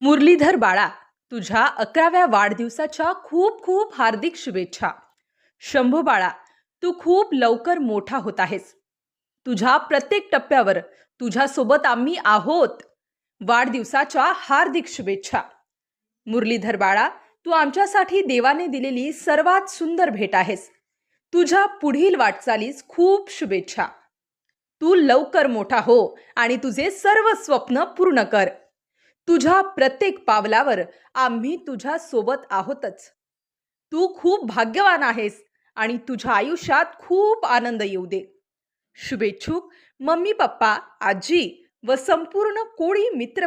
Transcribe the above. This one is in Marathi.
मुरलीधर बाळा तुझ्या अकराव्या वाढदिवसाच्या खूप खूप हार्दिक शुभेच्छा. शंभू बाळा तू खूप लवकर मोठा होत आहेस. तुझ्या प्रत्येक टप्प्यावर तुझ्यासोबत आम्ही आहोत. वाढदिवसाच्या हार्दिक शुभेच्छा. मुरलीधर बाळा तू आमच्यासाठी देवाने दिलेली सर्वात सुंदर भेट आहेस. तुझ्या पुढील वाटचालीस खूप शुभेच्छा. तू लवकर मोठा हो आणि तुझे सर्व स्वप्न पूर्ण कर. तुझ्या प्रत्येक पावलावर आम्ही तुझ्या सोबत आहोतच. तू खूप भाग्यवान आहेस आणि तुझ्या आयुष्यात खूप आनंद येऊ दे. शुभेच्छुक मम्मी पप्पा आजी व संपूर्ण कोळी मित्र